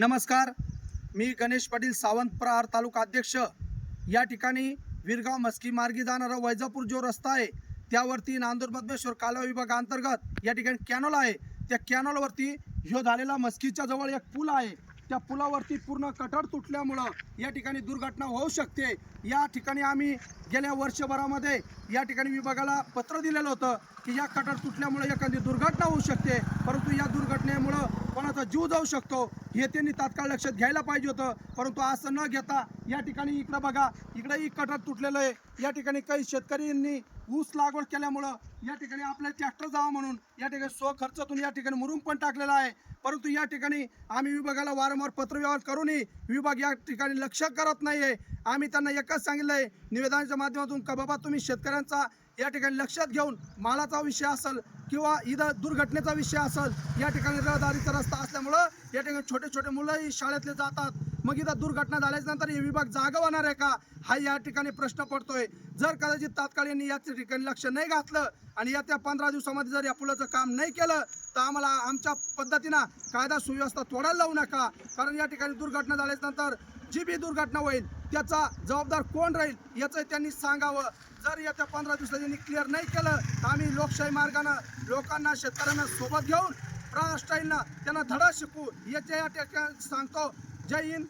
नमस्कार. मी गणेश पाटील सावंत प्रहार तालुका अध्यक्ष. या ठिकाणी विरगाव मस्की मार्गी जाणारा वैजापूर जो रस्ता आहे त्यावरती नांदूर मधमेश्वर कालवा विभागाअंतर्गत या ठिकाणी कॅनॉल आहे. त्या कॅनॉलवरती ह्यो झालेला मस्कीच्या जवळ एक पूल आहे. त्या पुलावरती पूर्ण कटर तुटल्यामुळं या ठिकाणी दुर्घटना होऊ शकते. या ठिकाणी आम्ही गेल्या वर्षभरामध्ये या ठिकाणी विभागाला पत्र दिलेलं होतं की या कटर तुटल्यामुळे एखादी दुर्घटना होऊ शकते. परंतु या दुर्घटनेमुळं कोणाचा जीव जाऊ शकतो हे त्यांनी तात्काळ लक्षात घ्यायला पाहिजे होतं. परंतु असं न घेता या ठिकाणी इकडं बघा इकडंही कटर तुटलेलं आहे. या ठिकाणी काही शेतकऱ्यांनी ऊस लागवड केल्यामुळं या ठिकाणी आपला ट्रॅक्टर जावं म्हणून या ठिकाणी स्व खर्चातून या ठिकाणी मुरुम पण टाकलेला आहे. परंतु या ठिकाणी आम्ही विभागाला वारंवार पत्रव्यवहार करूनही विभाग या ठिकाणी लक्ष करत नाही आहे आम्ही त्यांना एकच सांगितलं आहे निवेदनाच्या माध्यमातून का बाबा तुम्ही शेतकऱ्यांचा या ठिकाणी लक्षात घेऊन मालाचा विषय असेल किंवा इथं दुर्घटनेचा विषय असेल या ठिकाणी रहदारीचा रस्ता असल्यामुळं या ठिकाणी छोटे छोटे मुलंही शाळेतले जातात. मग इथं दुर्घटना झाल्याच्यानंतर हे विभाग जागा होणार आहे का? हा या ठिकाणी प्रश्न पडतोय. जर कदाचित तात्काळ यांनी या ठिकाणी लक्ष नाही घातलं आणि या त्या पंधरा दिवसामध्ये जर या पुलाचं काम नाही केलं तर आम्हाला आमच्या पद्धतीनं कायदा सुव्यवस्था तोडायला लावू नका. कारण या ठिकाणी दुर्घटना झाल्याच्यानंतर जी बी दुर्घटना होईल त्याचा जबाबदार कोण राहील याचं त्यांनी सांगावं. जर येत्या पंधरा दिवसात त्यांनी क्लिअर नाही केलं तर आम्ही लोकशाही मार्गानं लोकांना शेतकऱ्यांना सोबत घेऊन स्टाईलनं त्यांना धडा शिकू याच्या या ठिकाणी सांगतो. जय हिंद.